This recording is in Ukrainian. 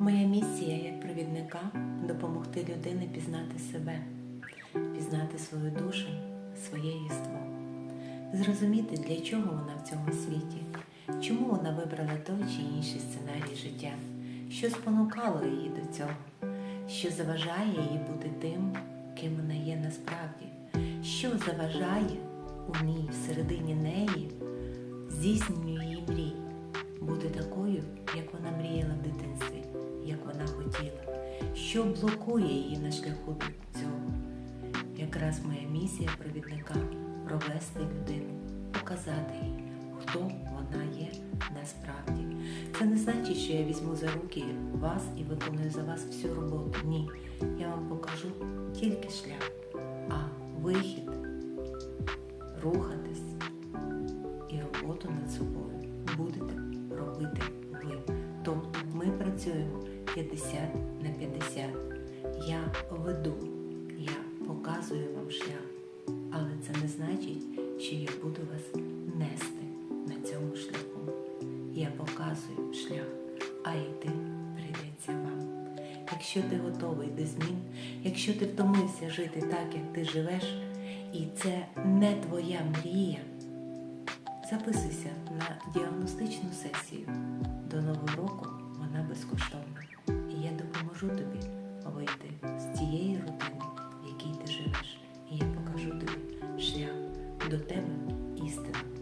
Моя місія як провідника допомогти людині пізнати себе, пізнати свою душу, своє єство, зрозуміти, для чого вона в цьому світі, чому вона вибрала той чи інший сценарій життя, що спонукало її до цього, що заважає їй бути тим, ким вона є насправді, що заважає у ній всередині неї здійсненню її мрій, бути такою, як вона що блокує її на шляху до цього. Якраз моя місія провідника провести людину, показати їй, хто вона є насправді. Це не значить, що я візьму за руки вас і виконую за вас всю роботу. Ні. Я вам покажу тільки шлях, а вихід, рухатись і роботу над собою будете робити ви. Тобто ми працюємо 50 на 50. Я веду, я показую вам шлях, але це не значить, що я буду вас нести на цьому шляху. Я показую шлях, а йти прийдеться вам. Якщо ти готовий до змін, якщо ти втомився жити так, як ти живеш, і це не твоя мрія, записуйся на діагностичну сесію. Допоможу тобі вийти з тієї родини, в якій ти живеш. І я покажу тобі шлях до тебе істину.